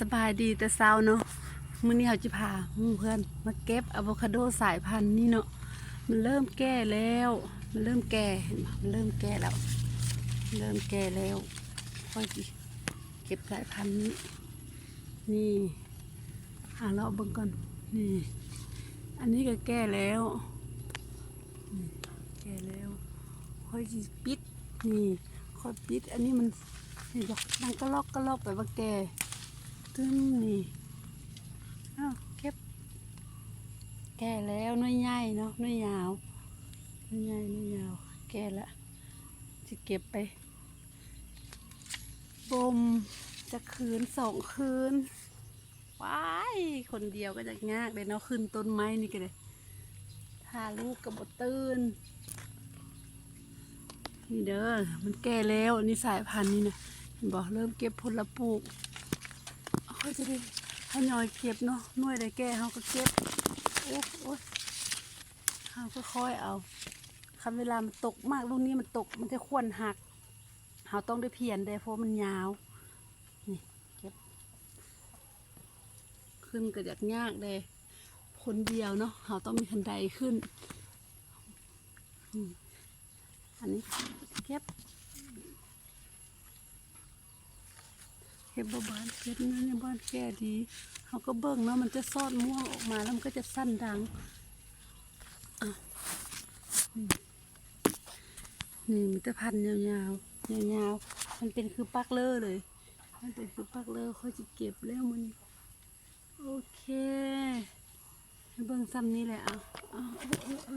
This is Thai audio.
สบายดีแต่เช้าเนาะมื้อนี้เขาจะพาเพื่อนมาเก็บอะโวคาโดสายพันธุ์นี่เนาะมันเริ่มแก่แล้ว มันเริ่มแก่เห็นปะมันเริ่มแก่แล้ว เริ่มแก่แล้ว ค่อยเก็บสายพันธุ์นี้ นี่หาเราะเบิ่งก่อนนี่ อันนี้ก็แก่แล้วแก่แล้ว ค่อยปิดนี่ค่อยปิด อันนี้มันนี่ดอกมันก็ลอกก็ลอกไปว่าแก่ ตึ้งนี่อ้าวเก็บ แก่แล้วน้อยใหญ่เนาะน้อยยาวน้อยใหญ่น้อยยาว แก่ละจะเก็บไปบ่มจะคืนสองคืนว้ายคนเดียวก็จะยากเลยเนาะขึ้นต้นไม้นี่ก็เลยพาลูกกับบตื่นนี่เด้อมันแก่แล้วอันนี่สายพันธุ์นี่นะบอกเริ่มเก็บผลปลูก เขาจะได้ทยอยเก็บเนาะหน่วยได้แก่เขาก็เก็บโอ้โอ้ยเขาก็ค่อยเอาคันเวลามันตกมากลูกนี้มันตกมันจะควรหักเขาต้องได้เพียนได้เพราะมันยาวนี่เก็บขึ้นก็อยากยากเลยคนเดียวเนาะเขาต้องมีคันไดขึ้นอันนี้เก็บ เก็บบ้านเก็บนั่นในบ้านแก่ดีเขาก็เบิ่งเนาะมันจะซอดม่วงออกมาแล้วมันก็จะสั้นดังนี่มีแต่พันธ์ยาวๆยาวๆมันเป็นคือปักเลอเลย มันเป็นคือปักเลอเขาจะเก็บแล้วมันโอเคเบิ่งซ้ำนี้แหละอาเอาเอาเอาเอา